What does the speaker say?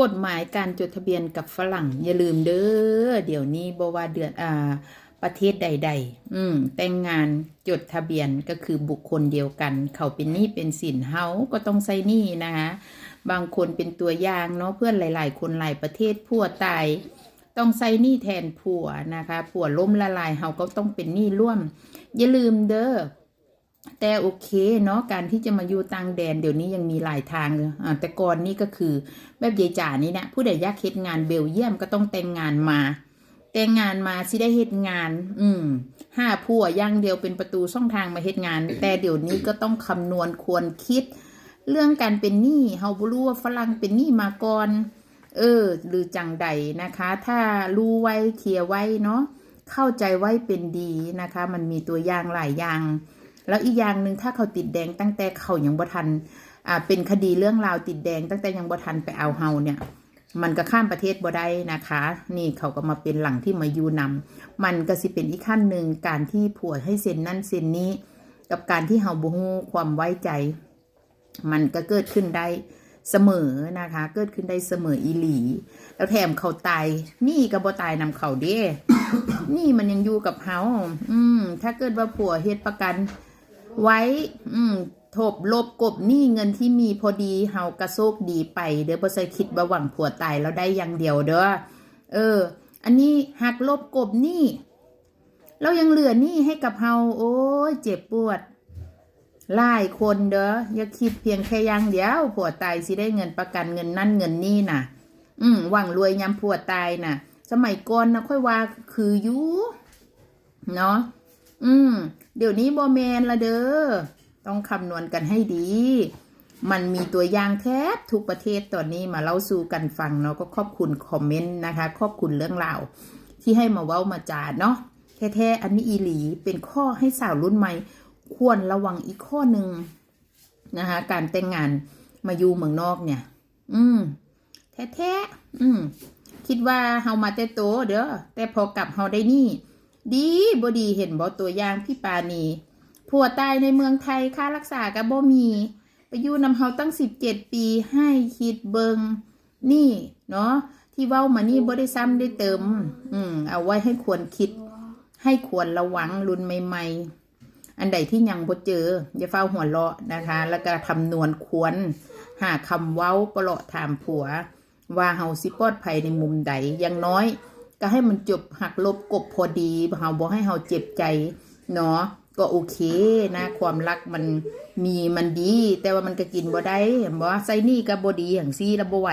กฎหมายการจดทะเบียนกับฝรั่ง อย่าลืมเด้อเดี๋ยวนี้บว่าเดือนอ่า ประเทศใด ๆ อืมแต่งงานจดทะเบียนก็คือบุคคลเดียวกัน เขาเป็นหนี้เป็นสินเฮาก็ต้องใส่หนี้นะคะบางคนเป็นตัวอย่างเนาะเพื่อนหลาย ๆ คนหลายประเทศผัวตายต้องใส่หนี้แทนผัวนะคะผัวล้มละลายเฮาก็ต้องเป็นหนี้ร่วม อย่าลืมเด้อ แต่โอเคเนาะการที่จะมาอยู่ต่างแดนเดี๋ยวนี้ยังมีหลายทางเลยอ่าแต่ก่อนนี่ก็คือแบบยายจ่านี่นะผู้ใดอยากเฮ็ดงานเบลเยียมก็ต้องแต่งงานมา แต่งงานมาสิได้เฮ็ดงาน อืมห้าผัวอย่างเดียวเป็นประตูช่องทางมาเฮ็ดงาน แต่เดี๋ยวนี้ก็ต้องคำนวณควรคิด เรื่องการเป็นหนี้เฮาบ่รู้ว่าฝรั่งเป็นหนี้มาก่อนเออ หรือจังใดนะคะ ถ้ารู้ไว้เคลียร์ไว้เนาะเข้าใจไว้เป็นดีนะคะ มันมีตัวอย่างหลายอย่าง แล้วอีกอย่างหนึ่งถ้าเขาติดแดงตั้งแต่เขายังบ่ทันอ่าเป็นคดีเรื่องราวติดแดงตั้งแต่ยังบ่ทันไปเอาเฮาเนี่ยมันก็ข้ามประเทศบ่ได้นะคะ นี่เขาก็มาเป็นหลังที่มายูนำมันก็สิเป็นอีกขั้นหนึ่งการที่ผัวให้เซ็นนั่นเซ็นนี้ กับการที่เฮาบ่ฮู้ความไว้ใจ มันก็เกิดขึ้นได้เสมอนะคะ เกิดขึ้นได้เสมออีหลี แล้วแถมเขาตาย นี่ก็บ่ตายนำเขาเด้นี่มันยังอยู่กับเฮาอืม ถ้าเกิดว่าผัวเฮ็ดประกัน ไว้ อืมทบลบกบหนี้เงินที่มีพอดีเฮากระโซกดีไป เด้อบ่ใส่คิดว่าหวังผัวตายแล้วได้อย่างเดียวเด้อเออ อันนี้หักลบกบหนี้เรายังเหลือหนี้ให้กับเฮาโอ้ยเจ็บปวดหลายคนเด้ออย่าคิดเพียงแค่อย่างเดียวผัวตายสิได้เงินประกันเงินนั่นเงินนี่น่ะ อืมหวังรวยยามผัวตายน่ะ สมัยก่อนนะค่อยว่าคืออยู่เนาะอืม เดี๋ยวนี้บอแมนละเด้อ ต้องคำนวณกันให้ดี มันมีตัวอย่างแทบทุกประเทศตอนนี้มาเล่าสู่กันฟังเนาะก็ขอบคุณคอมเมนต์นะคะ ขอบคุณเรื่องราวที่ให้มาเว้ามาจาเนาะแท้ๆอันนี้อีหลีเป็นข้อให้สาวรุ่นใหม่ ควรระวังอีกข้อหนึ่งนะคะ การแต่งงานมาอยู่เมืองนอกเนี่ย อืม แท้ๆอืม คิดว่าเฮามาแต่โตเด้อแต่พอกลับเฮาได้นี่ ดีบ่ดีเห็นบ่ตัวอย่างพี่ปานีผัวตายในเมืองไทยค่ารักษาก็บ่มีไปอยู่นำเฮาตั้งสิบเจ็ดปีให้คิดเบิงนี่เนาะที่เว้ามานี่บ่ได้ซ้ำได้เติม อืม เอาไว้ให้ควรคิด ให้ควรระวังรุ่นใหม่ ๆ อันใดที่ยังบ่เจออย่าเฝ้าหัวเราะนะคะ แล้วก็คำนวณควร หาคำเว้าปลาะถามผัว ว่าเฮาสิปลอดภัยในมุมใดอย่างน้อย ก็ให้มันจบหักลบกบพอดีเฮาบอกให้เฮาเจ็บใจเนาะก็โอเคนะ ความรักมันมีมันดี แต่ว่ามันก็กินบ่ได้บ่ใส่นี่ก็บ่ดีอย่างซี่แล้วบ่ไหว